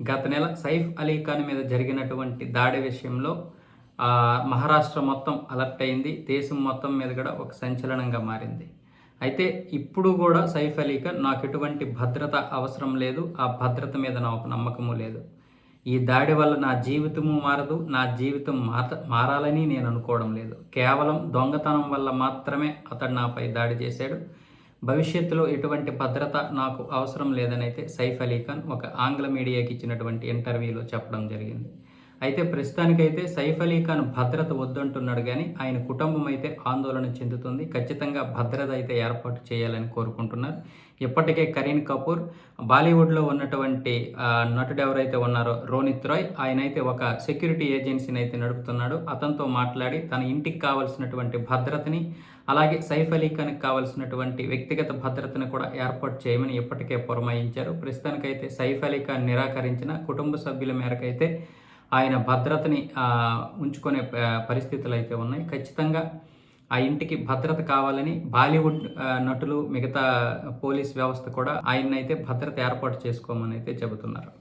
గత నెల సైఫ్ అలీ ఖాన్ మీద జరిగినటువంటి దాడి విషయంలో మహారాష్ట్ర మొత్తం అలర్ట్ అయింది. దేశం మొత్తం మీద కూడా ఒక సంచలనంగా మారింది. అయితే ఇప్పుడు కూడా సైఫ్ అలీ ఖాన్ నాకు ఎటువంటి భద్రత అవసరం లేదు. ఆ భద్రత మీద నాకు నమ్మకము లేదు. ఈ దాడి వల్ల నా జీవితము మారదు. నా జీవితం మార మారాలని నేను అనుకోవడం లేదు. కేవలం దొంగతనం వల్ల మాత్రమే అతడు నాపై దాడి చేశాడు. భవిష్యత్తులో ఎటువంటి భద్రత నాకు అవసరం లేదనైతే సైఫ్ అలీ ఖాన్ ఒక ఆంగ్ల మీడియాకి ఇచ్చినటువంటి ఇంటర్వ్యూలో చెప్పడం జరిగింది. అయితే ప్రస్తుతానికైతే సైఫ్ అలీ ఖాన్ భద్రత వద్దంటున్నాడు కానీ ఆయన కుటుంబం అయితే ఆందోళన చెందుతుంది. ఖచ్చితంగా భద్రత అయితే ఏర్పాటు చేయాలని కోరుకుంటున్నారు. ఇప్పటికే కరీన్ కపూర్ బాలీవుడ్లో ఉన్నటువంటి నటుడు ఎవరైతే ఉన్నారో రోనిత్ రాయ్ ఆయన అయితే ఒక సెక్యూరిటీ ఏజెన్సీని అయితే నడుపుతున్నాడు. అతనితో మాట్లాడి తన ఇంటికి కావాల్సినటువంటి భద్రతని అలాగే సైఫ్ అలీ ఖాన్కి కావాల్సినటువంటి వ్యక్తిగత భద్రతను కూడా ఏర్పాటు చేయమని ఇప్పటికే పురమాయించారు. ప్రస్తుతానికైతే సైఫ్ అలీ ఖాన్ నిరాకరించిన కుటుంబ సభ్యుల మేరకైతే ఆయన భద్రతని ఉంచుకునే పరిస్థితులు అయితే ఉన్నాయి. ఖచ్చితంగా ఆ ఇంటికి భద్రత కావాలని బాలీవుడ్ నటులు మిగతా పోలీస్ వ్యవస్థ కూడా ఆయన్నైతే భద్రత ఏర్పాటు చేసుకోమని అయితే చెబుతున్నారు.